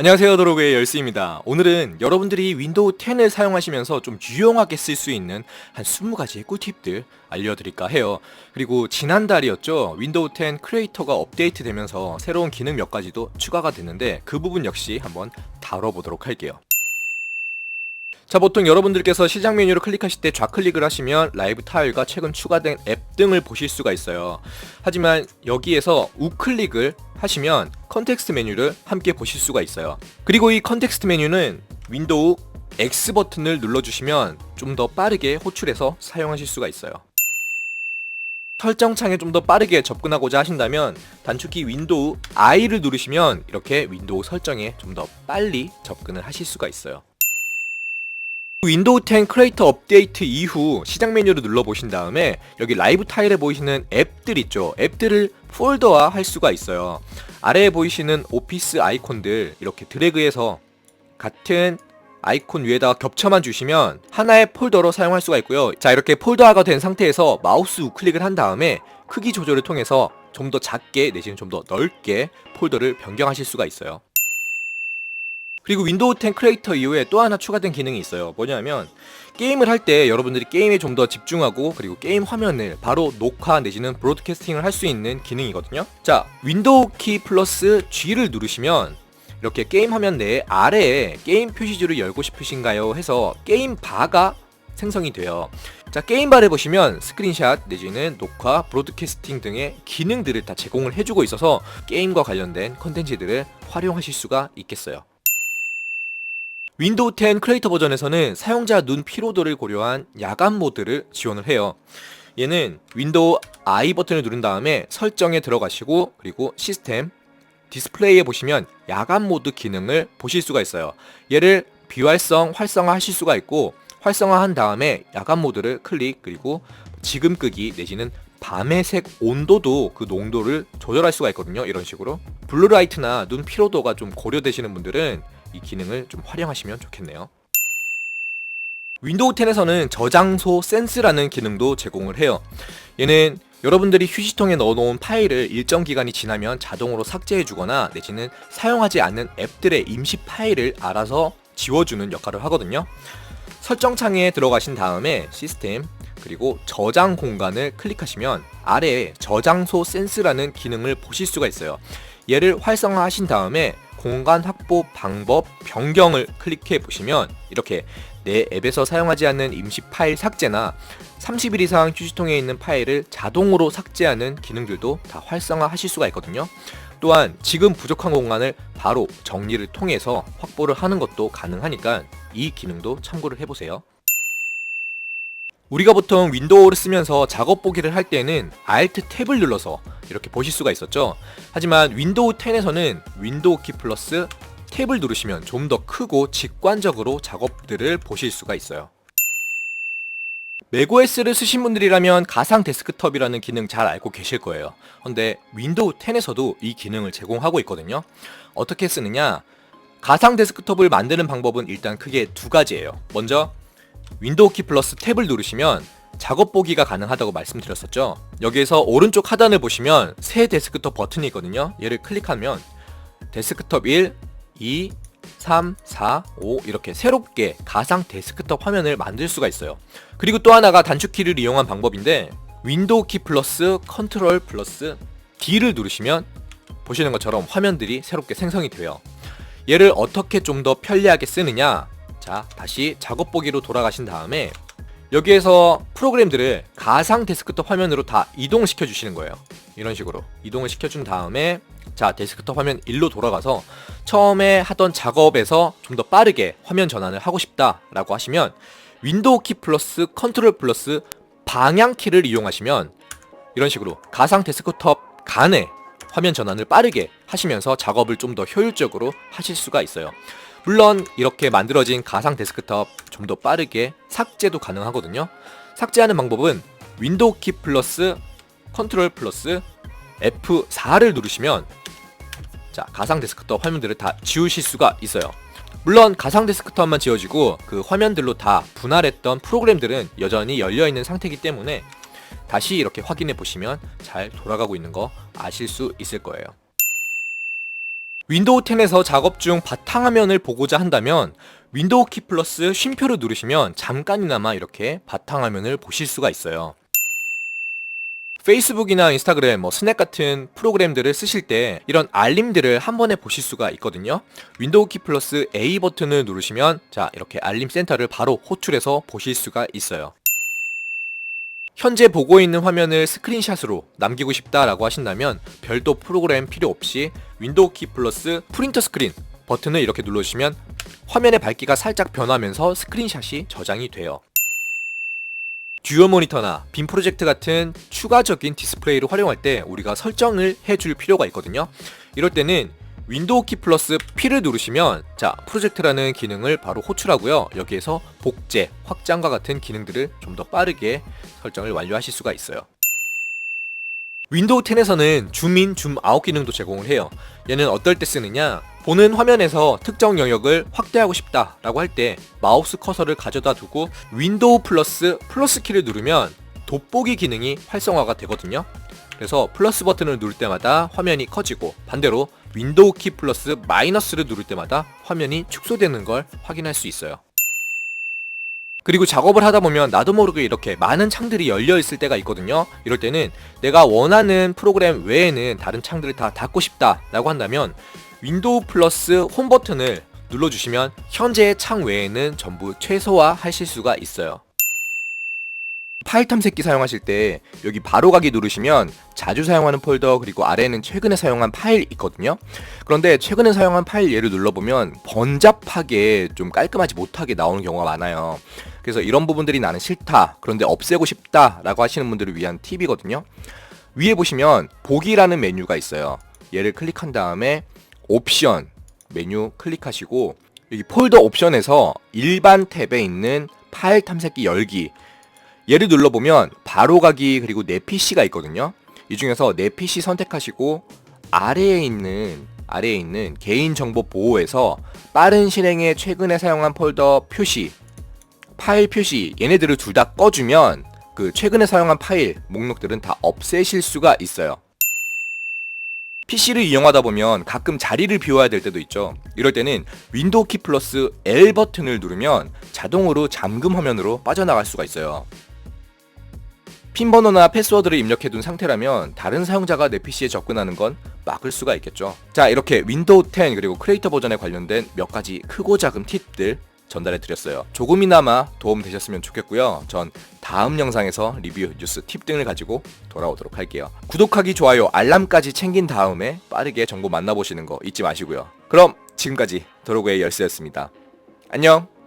안녕하세요 도로그의 열스입니다. 오늘은 여러분들이 윈도우 10을 사용하시면서 좀 유용하게 쓸 수 있는 한 20가지의 꿀팁들 알려드릴까 해요. 그리고 지난달이었죠. 윈도우 10 크리에이터가 업데이트 되면서 새로운 기능 몇 가지도 추가가 됐는데 그 부분 역시 한번 다뤄보도록 할게요. 자 보통 여러분들께서 시작 메뉴를 클릭하실 때 좌클릭을 하시면 라이브 타일과 최근 추가된 앱 등을 보실 수가 있어요. 하지만 여기에서 우클릭을 하시면 컨텍스트 메뉴를 함께 보실 수가 있어요. 그리고 이 컨텍스트 메뉴는 윈도우 X 버튼을 눌러주시면 좀 더 빠르게 호출해서 사용하실 수가 있어요. 설정 창에 좀 더 빠르게 접근하고자 하신다면 단축키 윈도우 I를 누르시면 이렇게 윈도우 설정에 좀 더 빨리 접근을 하실 수가 있어요 윈도우 10 크리에이터 업데이트 이후 시작 메뉴를 눌러 보신 다음에 여기 라이브 타일에 보이시는 앱들 있죠. 앱들을 폴더화 할 수가 있어요. 아래에 보이시는 오피스 아이콘들 이렇게 드래그해서 같은 아이콘 위에다가 겹쳐만 주시면 하나의 폴더로 사용할 수가 있고요. 자, 이렇게 폴더화가 된 상태에서 마우스 우클릭을 한 다음에 크기 조절을 통해서 좀 더 작게 내지는 좀 더 넓게 폴더를 변경하실 수가 있어요. 그리고 윈도우 10 크리에이터 이후에 또 하나 추가된 기능이 있어요. 뭐냐면 게임을 할 때 여러분들이 게임에 좀 더 집중하고 그리고 게임 화면을 바로 녹화 내지는 브로드캐스팅을 할 수 있는 기능이거든요. 자, 윈도우 키 플러스 G를 누르시면 이렇게 게임 화면 내에 아래에 게임 표시줄을 열고 싶으신가요? 해서 게임 바가 생성이 돼요. 자, 게임바를 보시면 스크린샷 내지는 녹화, 브로드캐스팅 등의 기능들을 다 제공을 해주고 있어서 게임과 관련된 컨텐츠들을 활용하실 수가 있겠어요. 윈도우 10 크리에이터 버전에서는 사용자 눈 피로도를 고려한 야간 모드를 지원을 해요. 얘는 윈도우 I 버튼을 누른 다음에 설정에 들어가시고 그리고 시스템 디스플레이에 보시면 야간 모드 기능을 보실 수가 있어요. 얘를 비활성 활성화 하실 수가 있고 활성화한 다음에 야간 모드를 클릭 그리고 지금 끄기 내지는 밤의 색 온도도 그 농도를 조절할 수가 있거든요. 이런 식으로 블루라이트나 눈 피로도가 좀 고려되시는 분들은 이 기능을 좀 활용하시면 좋겠네요. 윈도우 10에서는 저장소 센스라는 기능도 제공을 해요. 얘는 여러분들이 휴지통에 넣어놓은 파일을 일정 기간이 지나면 자동으로 삭제해주거나 내지는 사용하지 않는 앱들의 임시 파일을 알아서 지워주는 역할을 하거든요. 설정창에 들어가신 다음에 시스템 그리고 저장 공간을 클릭하시면 아래에 저장소 센스라는 기능을 보실 수가 있어요. 얘를 활성화하신 다음에 공간 확보 방법 변경을 클릭해 보시면 이렇게 내 앱에서 사용하지 않는 임시 파일 삭제나 30일 이상 휴지통에 있는 파일을 자동으로 삭제하는 기능들도 다 활성화 하실 수가 있거든요. 또한 지금 부족한 공간을 바로 정리를 통해서 확보를 하는 것도 가능하니까 이 기능도 참고를 해보세요. 우리가 보통 윈도우를 쓰면서 작업 보기를 할 때는 Alt 탭을 눌러서 이렇게 보실 수가 있었죠. 하지만 윈도우 10에서는 윈도우 키 플러스 탭을 누르시면 좀 더 크고 직관적으로 작업들을 보실 수가 있어요. 맥OS를 쓰신 분들이라면 가상 데스크톱이라는 기능 잘 알고 계실 거예요. 근데 윈도우 10에서도 이 기능을 제공하고 있거든요. 어떻게 쓰느냐? 가상 데스크톱을 만드는 방법은 일단 크게 두 가지예요. 먼저 윈도우 키 플러스 탭을 누르시면 작업 보기가 가능하다고 말씀드렸었죠. 여기에서 오른쪽 하단을 보시면 새 데스크톱 버튼이 있거든요. 얘를 클릭하면 데스크톱 1, 2, 3, 4, 5 이렇게 새롭게 가상 데스크톱 화면을 만들 수가 있어요. 그리고 또 하나가 단축키를 이용한 방법인데 윈도우 키 플러스 컨트롤 플러스 D를 누르시면 보시는 것처럼 화면들이 새롭게 생성이 돼요. 얘를 어떻게 좀 더 편리하게 쓰느냐? 자, 다시 작업 보기로 돌아가신 다음에 여기에서 프로그램들을 가상 데스크톱 화면으로 다 이동시켜 주시는 거예요. 이런 식으로 이동을 시켜준 다음에 자 데스크톱 화면 1로 돌아가서 처음에 하던 작업에서 좀 더 빠르게 화면 전환을 하고 싶다라고 하시면 윈도우 키 플러스 컨트롤 플러스 방향 키를 이용하시면 이런 식으로 가상 데스크톱 간의 화면 전환을 빠르게 하시면서 작업을 좀 더 효율적으로 하실 수가 있어요. 물론 이렇게 만들어진 가상 데스크톱 좀더 빠르게 삭제도 가능하거든요. 삭제하는 방법은 윈도우 키 플러스 컨트롤 플러스 F4를 누르시면 자 가상 데스크톱 화면들을 다 지우실 수가 있어요. 물론 가상 데스크톱만 지워지고 그 화면들로 다 분할했던 프로그램들은 여전히 열려 있는 상태이기 때문에 다시 이렇게 확인해 보시면 잘 돌아가고 있는 거 아실 수 있을 거예요. 윈도우 10에서 작업 중 바탕화면을 보고자 한다면 윈도우 키 플러스 쉼표를 누르시면 잠깐이나마 이렇게 바탕화면을 보실 수가 있어요. 페이스북이나 인스타그램, 뭐 스냅 같은 프로그램들을 쓰실 때 이런 알림들을 한 번에 보실 수가 있거든요. 윈도우 키 플러스 A 버튼을 누르시면 자 이렇게 알림 센터를 바로 호출해서 보실 수가 있어요. 현재 보고 있는 화면을 스크린샷으로 남기고 싶다라고 하신다면 별도 프로그램 필요 없이 윈도우 키 플러스 프린터 스크린 버튼을 이렇게 눌러주시면 화면의 밝기가 살짝 변하면서 스크린샷이 저장이 돼요. 듀얼 모니터나 빔 프로젝트 같은 추가적인 디스플레이를 활용할 때 우리가 설정을 해줄 필요가 있거든요. 이럴 때는 윈도우 키 플러스 P를 누르시면 자 프로젝트라는 기능을 바로 호출하고요. 여기에서 복제, 확장과 같은 기능들을 좀 더 빠르게 설정을 완료하실 수가 있어요. 윈도우 10에서는 줌인, 줌 아웃 기능도 제공을 해요. 얘는 어떨 때 쓰느냐? 보는 화면에서 특정 영역을 확대하고 싶다라고 할 때 마우스 커서를 가져다 두고 윈도우 플러스 플러스 키를 누르면 돋보기 기능이 활성화가 되거든요. 그래서 플러스 버튼을 누를 때마다 화면이 커지고 반대로 윈도우 키 플러스 마이너스를 누를 때마다 화면이 축소되는 걸 확인할 수 있어요. 그리고 작업을 하다 보면 나도 모르게 이렇게 많은 창들이 열려 있을 때가 있거든요. 이럴 때는 내가 원하는 프로그램 외에는 다른 창들을 다 닫고 싶다라고 한다면 윈도우 플러스 홈 버튼을 눌러주시면 현재의 창 외에는 전부 최소화 하실 수가 있어요. 파일 탐색기 사용하실 때 여기 바로 가기 누르시면 자주 사용하는 폴더 그리고 아래에는 최근에 사용한 파일 있거든요. 그런데 최근에 사용한 파일 예를 눌러보면 번잡하게 좀 깔끔하지 못하게 나오는 경우가 많아요. 그래서 이런 부분들이 나는 싫다. 그런데 없애고 싶다 라고 하시는 분들을 위한 팁이거든요. 위에 보시면 보기라는 메뉴가 있어요. 얘를 클릭한 다음에 옵션 메뉴 클릭하시고 여기 폴더 옵션에서 일반 탭에 있는 파일 탐색기 열기 얘를 눌러보면 바로 가기 그리고 내 PC가 있거든요. 이 중에서 내 PC 선택하시고 아래에 있는 아래에 있는 개인 정보 보호에서 빠른 실행에 최근에 사용한 폴더 표시 파일 표시 얘네들을 둘 다 꺼주면 그 최근에 사용한 파일 목록들은 다 없애실 수가 있어요. PC를 이용하다 보면 가끔 자리를 비워야 될 때도 있죠. 이럴 때는 윈도우 키 플러스 L 버튼을 누르면 자동으로 잠금 화면으로 빠져나갈 수가 있어요. 핀 번호나 패스워드를 입력해 둔 상태라면 다른 사용자가 내 PC에 접근하는 건 막을 수가 있겠죠. 자, 이렇게 윈도우 10 그리고 크리에이터 버전에 관련된 몇 가지 크고 작은 팁들 전달해 드렸어요. 조금이나마 도움 되셨으면 좋겠고요. 전 다음 영상에서 리뷰, 뉴스, 팁 등을 가지고 돌아오도록 할게요. 구독하기, 좋아요, 알람까지 챙긴 다음에 빠르게 정보 만나보시는 거 잊지 마시고요. 그럼 지금까지 도로구의 열쇠였습니다. 안녕!